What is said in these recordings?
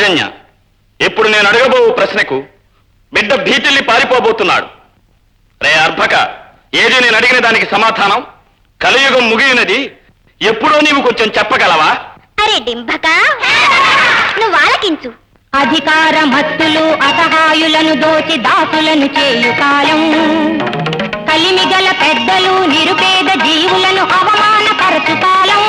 రాజన్య ఇప్పుడు నేను అడగబో ప్రశ్నకు బిడ్డ భీతిల్లి పారిపోబోతున్నాడు. రే అర్భక ఏది నేను అడిగిన దానికి సమాధానం? కలియుగం ముగినది ఎప్పుడో నీవు కొంచెం చెప్పగలవా? అరే డింభక నువ్వు ఆలకించు. అధికార మత్తులు అసహాయులను దోచి దాసులను చేయు కాలం. కలిమిగల పెద్దలు నిరుపేద జీవులను అవమానపరచు కాలం.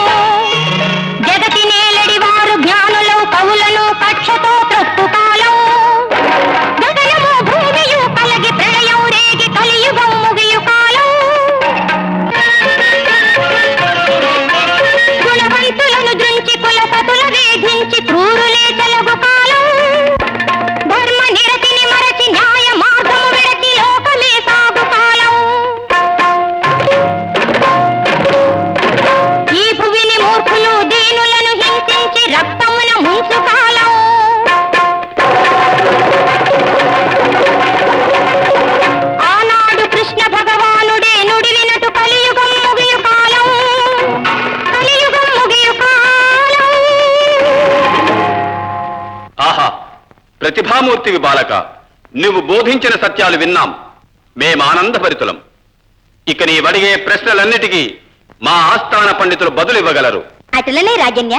ప్రతిభామూర్తివి బాలక నువ్వు బోధించిన సత్యాలు విన్నాం. మేం ఆనందభరితులం. ఇక నీ అడిగే ప్రశ్నలన్నిటికీ మా ఆస్థాన పండితులు బదులు ఇవ్వగలరు అటులనే రాజన్య.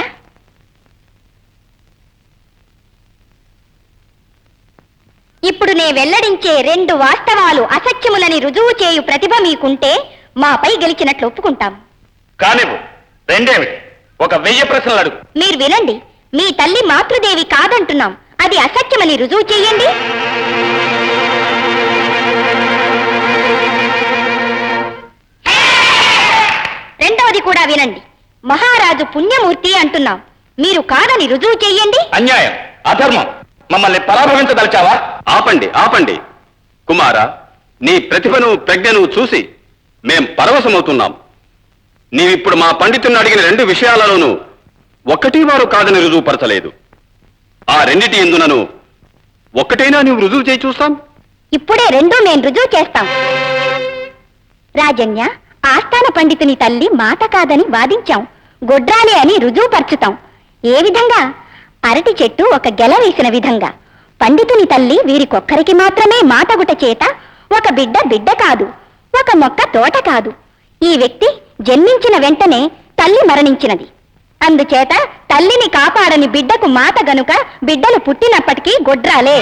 ఇప్పుడు నే వెల్లడించే రెండు వాస్తవాలు అసత్యములని రుజువు చేయు ప్రతిభ మీకుంటే మాపై గెలిచినట్లు ఒప్పుకుంటాం. కానివ్వు రెండేమిటి? ఒక వెయ్యి ప్రశ్నలు అడుగు మీరు వినండి మీ తల్లి మాతృదేవి కాదంటున్నాం. అది అసత్యమని రుజువు చేయండి రెండవది కూడా వినండి. మహారాజు పుణ్యమూర్తి అంటున్నాం. మీరు కాదని రుజువు చెయ్యండి. అన్యాయం. అధర్మం. మమ్మల్ని పరాభవించదలిచావా? ఆపండి ఆపండి. కుమార నీ ప్రతిభను ప్రజ్ఞను చూసి మేం పరవశమవుతున్నాం. నీవిప్పుడు మా పండితుని అడిగిన రెండు విషయాలలోనూ ఒక్కటి వారు కాదని రుజువుపరచలేదు. ఆ రెండిటి ఎందునను ఒక్కటైనా నువ్వు రుజువు చేయి చూస్తాం? ఇప్పుడే రెండూ మేము రుజువు చేస్తాం. రాజన్య ఆస్థాన పండితుని తల్లి మాట కాదని వాదించాం. గొడ్రాలే అని రుజువు పరచుతాం. ఏ విధంగా? అరటి చెట్టు ఒక గెల వేసిన విధంగా. పండితుని తల్లి వీరికొక్కరికి మాత్రమే మాటగుట చేత ఒక బిడ్డ బిడ్డ కాదు ఒక మొక్క తోట కాదు. ఈ వ్యక్తి జన్మించిన వెంటనే తల్లి మరణించినది. అందుచేత తల్లిని కాపాడని బిడ్డకు మాత గనుక బిడ్డలు పుట్టినప్పటికీ గొడ్రాలే.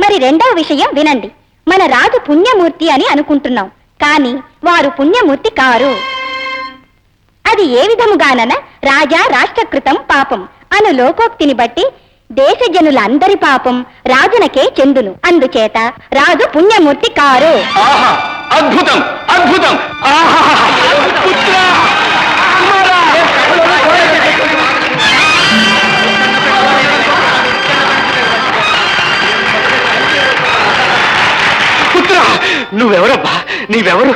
మరి రెండవ విషయం వినండి. మన రాజు పుణ్యమూర్తి అని అనుకుంటున్నాం. కానీ వారు పుణ్యమూర్తి కారు. అది ఏ విధముగానన రాజా రాష్ట్రకృతం పాపం. అను లోకోక్తిని బట్టి దేశ జనులందరి పాపం రాజునకే చెందును. అందుచేత రాజు పుణ్యమూర్తి కారు. అద్భుతం అద్భుతం. నువ్వెవరబ్బా? నీవెవరు?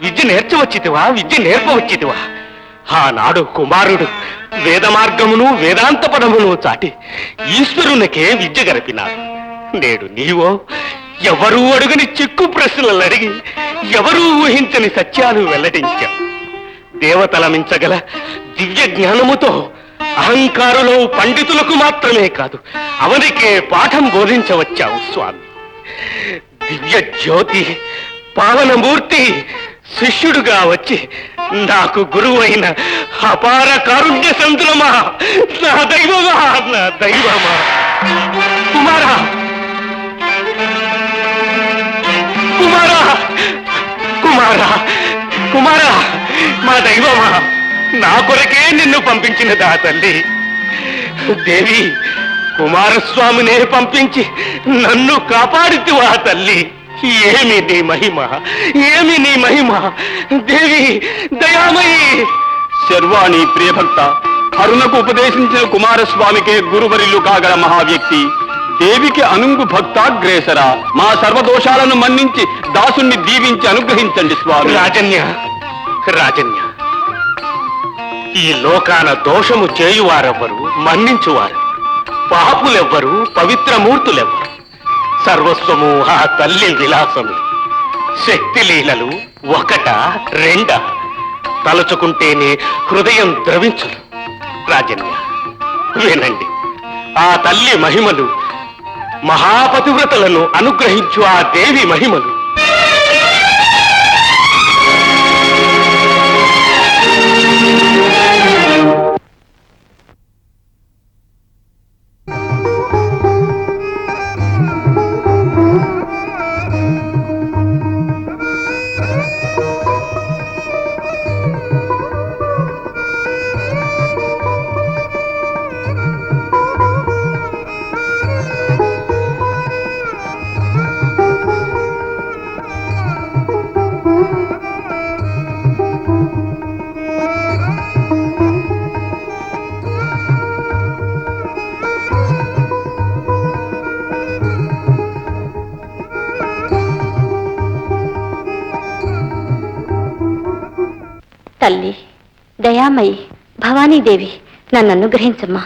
విద్య నేర్చవచ్చితివా విద్య నేర్పవచ్చితివా ఆనాడు కుమారుడు వేద మార్గమును వేదాంత పదమును చాటి ఈశ్వరునికే విద్య గరిపినాడు నేడు నీవో ఎవరూ అడుగని చిక్కు ప్రశ్నలు అడిగి ఎవరూ ఊహించని సత్యాలు వెల్లడించావు. దేవతల మించగల దివ్య జ్ఞానముతో అహంకారులో పండితులకు మాత్రమే కాదు అవనికే పాఠం బోధించవచ్చావు స్వామి. దివ్య జ్యోతి పావనమూర్తి శిష్యుడుగా వచ్చి నాకు గురువైన అపార కారుణ్య సంతులమా నా దైవమా నా దైవమా. కుమారా కుమారా కుమారా కుమారా మా దైవమా నా కొరకే నిన్ను పంపించిన దా తల్లి. దేవి కుమారస్వామినే పంపించి నన్ను కాపాడితివా తల్లి? ఏమి నీ మహిమ? ఏమి నీ మహిమ? దేవి దయామయి! శర్వాణి ప్రియభక్త అరుణకు ఉపదేశించిన కుమారస్వామికే గురువరిల్లు కాగల మహావ్యక్తి దేవికి అనుంగు భక్తాగ్రేసర. మా సర్వదోషాలను మన్నించి దాసుణ్ణి దీవించి అనుగ్రహించండి స్వామి. రాజన్య రాజన్య. ఈ లోకాన దోషము చేయువారెవ్వరు మన్నించువారు. పాపులెవ్వరు పవిత్రమూర్తులెవ్వరు. సర్వస్వము ఆ తల్లి విలాసము. శక్తి లీలలు ఒకట రెండ? తలుచుకుంటేనే హృదయం ద్రవించును. రాజన్య వినండి. ఆ తల్లి మహిమలు మహాపతివ్రతలను అనుగ్రహించు ఆ దేవి మహిమలు. తల్లి దయామయి భవానీదేవి నన్ను అనుగ్రహించమ్మా.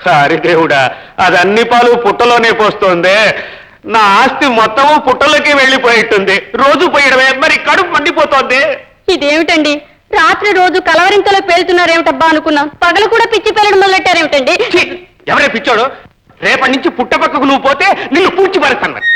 హరిదేవుడా అది అన్ని పాలు పుట్టలోనే పోస్తోంది. నా ఆస్తి మొత్తము పుట్టలోకి వెళ్ళిపోయిట్టుంది. రోజు పోయడమే మరి కడుపు మండిపోతోంది. ఇదేమిటండి? రాత్రి రోజు కలవరింతలో పేలుతున్నారేమిటబ్బా అనుకున్నాం. పగలు కూడా పిచ్చి పేలడం మొదలెట్టారేమిటండి! ఎవరే పిచ్చాడు? రేపటి నుంచి పుట్టపక్కకు నువ్వు పోతే నిన్ను పూడ్చి పడతాను మరి.